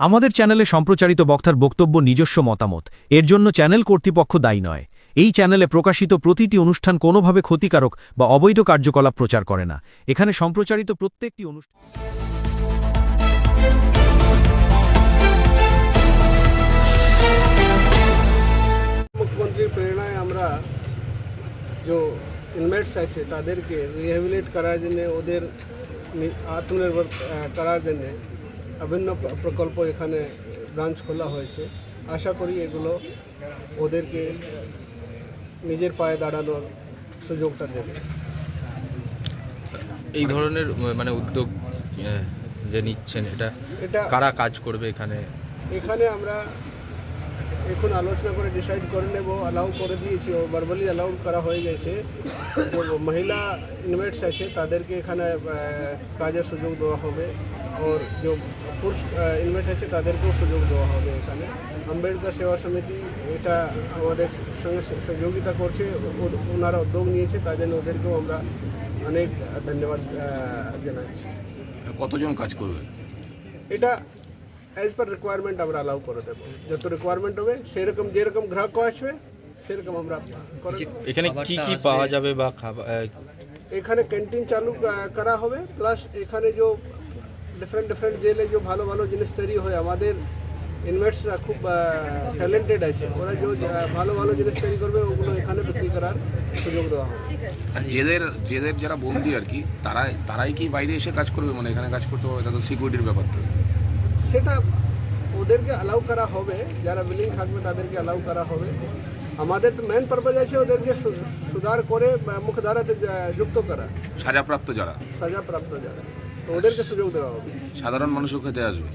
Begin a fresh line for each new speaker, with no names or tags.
আমাদের চ্যানেলে সম্প্রচারিত বক্তার বক্তব্য নিজস্ব মতামত। এর জন্য চ্যানেল কর্তৃপক্ষ দায়ী নয়। এই চ্যানেলে প্রকাশিত প্রতিটি অনুষ্ঠান কোনোভাবে ক্ষতিকারক বা অবৈধ কার্যকলাপ প্রচার করে না। এখানে সম্প্রচারিত প্রত্যেকটি অনুষ্ঠান
মুখ্যমন্ত্রীর প্রেরণায় আমরা আছে, তাদেরকে রিহ্যাবিলিট করার জন্য, ওদের আত্মনির্ভর করার জন্য বিভিন্ন প্রকল্প এখানে ব্রাঞ্চ খোলা হয়েছে। আশা করি এগুলো ওদেরকে নিজের পায়ে দাঁড়ানোর সুযোগটা দেবে।
এই ধরনের মানে উদ্যোগ যে নিচ্ছেন এটা
এটা
কারা কাজ করবে এখানে?
এখানে আমরা এখন আলোচনা করে ডিসাইড করে নেব অ্যালাউ করে দিয়েছি ও ভার্বালি অ্যালাউ করা হয়ে গেছে। মহিলা ইনভেটস আছে তাদেরকে এখানে কাজের সুযোগ দেওয়া হবে। ওর যে পুরুষ ইনভেট আছে তাদেরকেও সুযোগ দেওয়া হবে এখানে। আম্বেদকর সেবা সমিতি এটা আমাদের সঙ্গে সহযোগিতা করছে ওনারা উদ্যোগ নিয়েছে তার জন্য ওদেরকেও আমরা অনেক ধন্যবাদ জানাচ্ছি।
কতজন কাজ করবে?
এটা অ্যাজ পার রিকোয়ারমেন্ট আমরা অ্যালাউ করে দেবো। যত রিকোয়ারমেন্ট হবে সেরকম যেরকম গ্রাহক আসবে সেরকম আমরা
এখানে কি কি পাওয়া যাবে বা খাবার
এখানে ক্যান্টিন চালু করা হবে প্লাস এখানে যে ডিফারেন্ট ডিফারেন্ট জেলে যে ভালো ভালো জিনিস তৈরি হয় আমাদের ইনভেস্টরা খুব ট্যালেন্টেড আছে। ওরা যে ভালো ভালো জিনিস তৈরি করবে ওগুলো এখানে বিক্রি করার সুযোগ দেওয়া হবে।
আর যেদের যেদের যারা বন্দি আর কি তারাই তারাই কি বাইরে এসে কাজ করবে? মানে এখানে কাজ করতে হবে তাদের সিকিউরিটির ব্যাপার তো।
সেটা ওদেরকে অ্যালাউ করা হবে যারা বিলিং থাকবে তাদেরকে অ্যালাউ করা হবে। আমাদের তো মেন পারপাজ আছে ওদেরকে সুধার করে মুখধারাতে যুক্ত করা।
সাজাপ্রাপ্ত যারা।
সাজাপ্রাপ্ত যারা। তো ওদেরকে সুযোগ দেওয়া হবে।
সাধারণ মানুষও খেতে আসবে।